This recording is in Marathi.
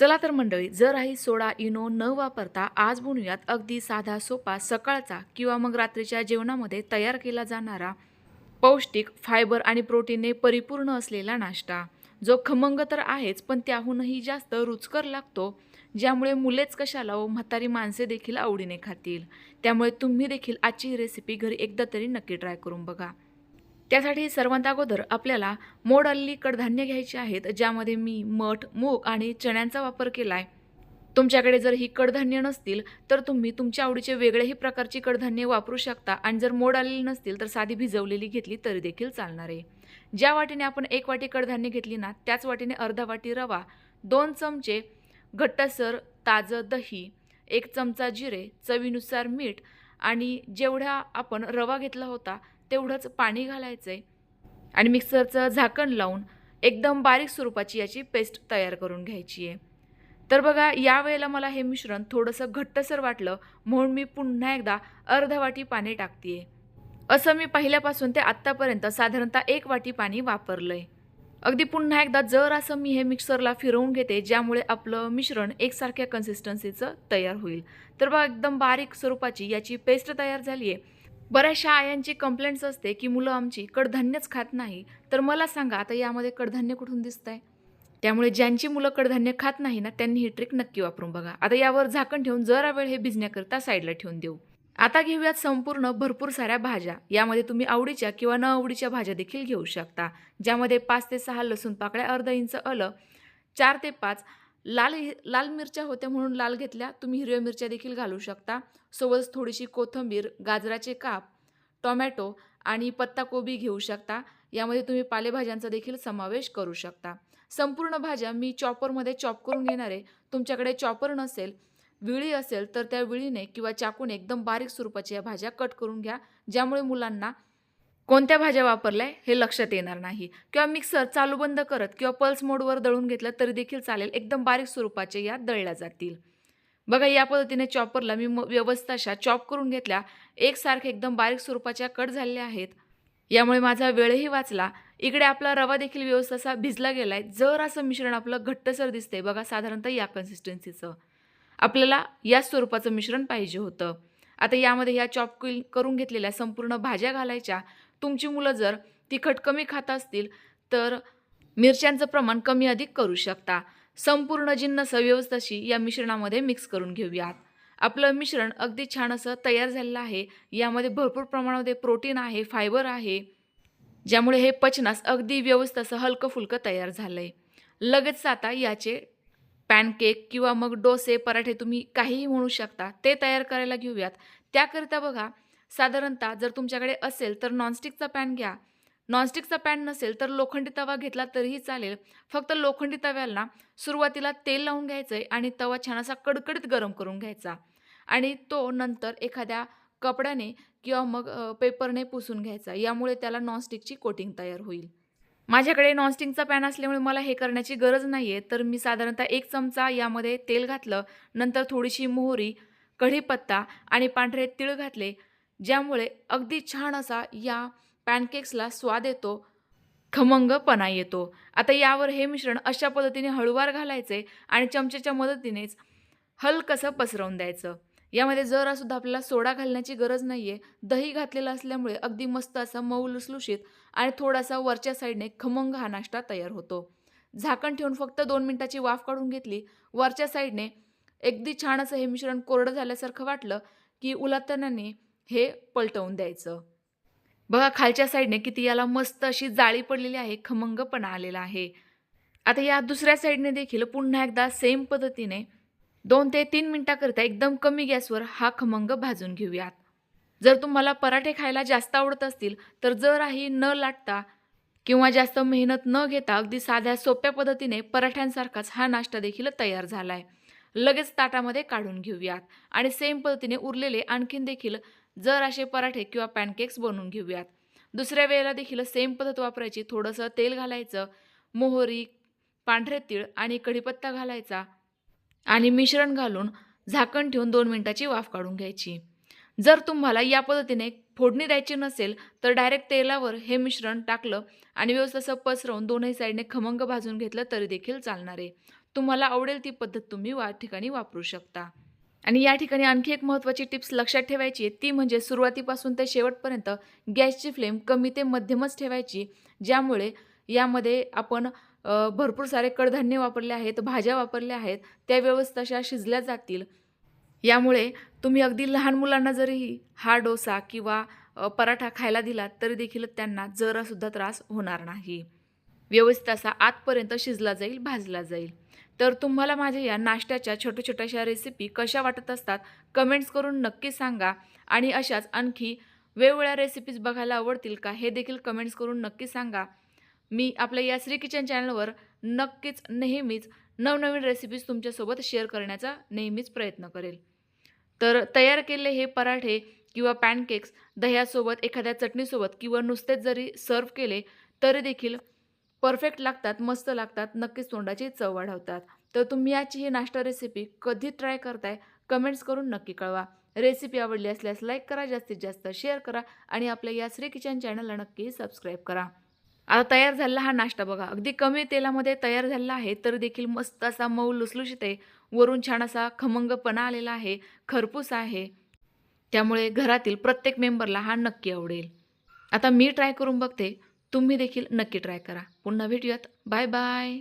चला तर मंडळी जर आई सोडा इनो न वापरता आज बनवूयात अगदी साधा सोपा सकाळचा किंवा मग रात्रीच्या जेवणामध्ये तयार केला जाणारा पौष्टिक फायबर आणि प्रोटीनने परिपूर्ण असलेला नाश्ता. जो खमंग तर आहेच पण त्याहूनही जास्त रुचकर लागतो ज्यामुळे मुलेच कशाला व म्हातारी माणसे देखील आवडीने खातील. त्यामुळे तुम्ही देखील आजची ही रेसिपी घरी एकदा तरी नक्की ट्राय करून बघा. त्यासाठी सर्वांत अगोदर आपल्याला मोड अल्ली कडधान्य घ्यायची आहेत ज्यामध्ये मी मठ मूग आणि चण्यांचा वापर केला आहे तुमच्याकडे जर ही कडधान्य नसतील तर तुम्ही तुमच्या आवडीचे वेगळेही प्रकारची कडधान्य वापरू शकता आणि जर मोड आलेली नसतील तर साधी भिजवलेली घेतली तरी देखील चालणार. आहे ज्या वाटीने आपण एक वाटी कडधान्य घेतली ना त्याच वाटीने अर्धा वाटी रवा दोन चमचे घट्टसर ताजं दही एक चमचा जिरे चवीनुसार मीठ आणि जेवढा आपण रवा घेतला होता तेवढंच पाणी घालायचं आहे आणि मिक्सरचं झाकण लावून एकदम बारीक स्वरूपाची याची पेस्ट तयार करून घ्यायची आहे तर बघा यावेळेला मला हे मिश्रण थोडंसं घट्टसर वाटलं म्हणून मी पुन्हा एकदा अर्धा वाटी पाणी टाकते असं मी पहिल्यापासून ते आत्तापर्यंत साधारणतः एक वाटी पाणी वापरलं आहे अगदी पुन्हा एकदा जर असं मी हे मिक्सरला फिरवून घेते ज्यामुळे आपलं मिश्रण एकसारख्या कन्सिस्टन्सीचं तयार होईल. तर बघा एकदम बारीक स्वरूपाची याची पेस्ट तयार झाली आहे बऱ्याचशा आयांची कंप्लेंट्स असते की मुलं आमची कडधान्यच खात नाही. तर मला सांगा आता यामध्ये कडधान्य कुठून दिसत आहे त्यामुळे ज्यांची मुलं कडधान्य खात नाही ना त्यांनी ही ट्रिक नक्की वापरून बघा. आता यावर झाकण ठेवून जरा वेळ हे भिजण्याकरता साईडला ठेवून देऊ. आता घेऊयात संपूर्ण भरपूर साऱ्या भाज्या. यामध्ये तुम्ही आवडीच्या किंवा न आवडीच्या भाज्या देखील घेऊ शकता. ज्यामध्ये पाच ते सहा लसूण पाकळ्या अर्धा इंच आलं चार ते पाच लाल लाल मिरच्या होत्या म्हणून लाल घेतल्या. तुम्ही हिरव्या मिरच्या देखील घालू शकता. सोबतच थोडीशी कोथिंबीर गाजराचे काप टोमॅटो आणि पत्ताकोबी घेऊ शकता. यामध्ये तुम्ही पालेभाज्यांचा देखील समावेश करू शकता. संपूर्ण भाज्या मी चॉपरमध्ये चॉप करून घेणार. आहे तुमच्याकडे चॉपर नसेल विळी असेल तर त्या विळीने किंवा चाकूने एकदम बारीक स्वरूपाच्या या भाज्या कट करून घ्या. ज्यामुळे मुलांना कोणत्या भाज्या वापरल्या हे लक्षात येणार नाही. किंवा मिक्सर चालू बंद करत किंवा पल्स मोडवर दळून घेतलं तरी देखील चालेल. एकदम बारीक स्वरूपाचे या दळल्या जातील. बघा या पद्धतीने चॉपरला मी म- व्यवस्थित अशा चॉप करून घेतल्या. एकसारखे एकदम बारीक स्वरूपाच्या कट झालेल्या आहेत. यामुळे माझा वेळही वाचला. इकडे आपला रवा देखील व्यवस्थित असा भिजला गेलाय. जर असं मिश्रण आपलं घट्टसर दिसतंय. बघा साधारणतः या कन्सिस्टन्सीचं आपल्याला या स्वरूपाचं मिश्रण पाहिजे होतं. आता यामध्ये ह्या चॉप करून घेतलेल्या संपूर्ण भाज्या घालायच्या. तुमची मुलं जर तिखट कमी खात असतील तर मिरच्यांचं प्रमाण कमी अधिक करू शकता. संपूर्ण जिन्नस व्यवस्थित या मिश्रणामध्ये मिक्स करून घेऊयात. आपलं मिश्रण अगदी छान असं तयार झालेलं आहे. यामध्ये भरपूर प्रमाणामध्ये प्रोटीन आहे फायबर आहे ज्यामुळे हे पचनास अगदी व्यवस्थित असं हलकं फुलकं तयार झालं आहे लगेच आता याचे पॅनकेक किंवा मग डोसे पराठे तुम्ही काहीही म्हणू शकता ते तयार करायला घेऊयात. त्याकरिता बघा साधारणतः जर तुमच्याकडे असेल तर नॉनस्टिकचा पॅन घ्या. नॉनस्टिकचा पॅन नसेल तर लोखंडी तवा घेतला तरीही चालेल. फक्त लोखंडी तव्याला सुरुवातीला तेल लावून घ्यायचं आहे आणि तवा छान असा कडकडीत गरम करून घ्यायचा. आणि तो नंतर एखाद्या कपड्याने किंवा मग पेपरने पुसून घ्यायचा. यामुळे त्याला नॉनस्टिकची कोटिंग तयार होईल. माझ्याकडे नॉनस्टिकचा पॅन असल्यामुळे मला हे करण्याची गरज नाही आहे तर मी साधारणतः एक चमचा यामध्ये तेल घातलं. नंतर थोडीशी मोहरी कढीपत्ता आणि पांढरे तीळ घातले. ज्यामुळे अगदी छान असा या पॅनकेक्सला स्वाद येतो खमंगपणा येतो. आता यावर हे मिश्रण अशा पद्धतीने हळूवार घालायचे आणि चमच्याच्या मदतीनेच हलकसं पसरवून द्यायचं. यामध्ये जरासुद्धा आपल्याला सोडा घालण्याची गरज नाही आहे दही घातलेलं असल्यामुळे अगदी मस्त असा मऊ लुसलुशीत आणि थोडासा वरच्या साईडने खमंग हा नाश्ता तयार होतो. झाकण ठेवून फक्त दोन मिनटाची वाफ काढून घेतली. वरच्या साईडने अगदी छान असं हे मिश्रण कोरडं झाल्यासारखं वाटलं की उलटण्याने हे पलटवून द्यायचं. बघा खालच्या साईडने किती याला मस्त अशी जाळी पडलेली आहे खमंगपणा आलेला आहे. आता या दुसऱ्या साईडने देखील पुन्हा एकदा सेम पद्धतीने दोन ते तीन मिनटाकरिता एकदम कमी गॅसवर हा खमंग भाजून घेऊयात. जर तुम्हाला पराठे खायला जास्त आवडत असतील तर जराही न लाटता किंवा जास्त मेहनत न घेता अगदी साध्या सोप्या पद्धतीने पराठ्यांसारखाच हा नाश्ता देखील तयार झाला आहे लगेच ताटामध्ये काढून घेऊयात. आणि सेम पद्धतीने उरलेले आणखीन देखील जर असे पराठे किंवा पॅनकेक्स बनवून घेऊयात. दुसऱ्या वेळेला देखील सेम पद्धत वापरायची. थोडंसं तेल घालायचं मोहरी पांढरे तीळ आणि कढीपत्ता घालायचा आणि मिश्रण घालून झाकण ठेवून दोन मिनटाची वाफ काढून घ्यायची. जर तुम्हाला या पद्धतीने फोडणी द्यायची नसेल तर डायरेक्ट तेलावर हे मिश्रण टाकलं आणि व्यवस्थित असं पसरवून दोनही साईडने खमंग भाजून घेतलं तरी देखील चालणार आहे. तुम्हाला आवडेल ती पद्धत तुम्ही वा ठिकाणी वापरू शकता. आणि या ठिकाणी आणखी एक महत्त्वाची टिप्स लक्षात ठेवायची आहे. ती म्हणजे सुरुवातीपासून ते शेवटपर्यंत गॅसची फ्लेम कमी ते मध्यमच ठेवायची ज्यामुळे यामध्ये आपण भरपूर सारे कडधान्य वापरले आहेत भाज्या वापरल्या आहेत त्या व्यवस्थित अशा शिजल्या जातील. यामुळे तुम्ही अगदी लहान मुलांना जरीही हा डोसा किंवा पराठा खायला दिलात तरी देखील त्यांना जरासुद्धा त्रास होणार नाही. व्यवस्थित असा आतपर्यंत शिजला जाईल भाजला जाईल. तर तुम्हाला माझ्या या नाश्त्याच्या छोट्या छोट्याशा रेसिपी कशा वाटत असतात कमेंट्स करून नक्की सांगा. आणि अशाच आणखी वेगवेगळ्या रेसिपीज बघायला आवडतील का हे देखील कमेंट्स करून नक्की सांगा. मी आपल्या या श्री किचन चॅनलवर नक्कीच नेहमीच नवनवीन रेसिपीज तुमच्यासोबत शेअर करण्याचा नेहमीच प्रयत्न करेल. तर तयार केलेले हे पराठे किंवा पॅनकेक्स दह्यासोबत एखाद्या चटणीसोबत किंवा नुसतेच जरी सर्व केले तरी देखील परफेक्ट लागतात मस्त लागतात नक्कीच तोंडाची चव वाढवतात. तर तुम्ही याची ही नाश्ता रेसिपी कधी ट्राय करताय कमेंट्स करून नक्की कळवा. रेसिपी आवडली असल्यास लाईक करा जास्तीत जास्त शेअर करा आणि आपल्या या श्री किचन चॅनलला नक्की सबस्क्राईब करा. आता तयार झालेला हा नाश्ता बघा. अगदी कमी तेलामध्ये तयार झालेला आहे तर देखील मस्त असा मऊ लुसलुशीत आहे. वरून छान असा खमंगपणा आलेला आहे खरपूस आहे. त्यामुळे घरातील प्रत्येक मेंबरला हा नक्की आवडेल. आता मी ट्राय करून बघते. तुम्ही देखील नक्की ट्राय करा. पुन्हा भेटूयात. Bye bye.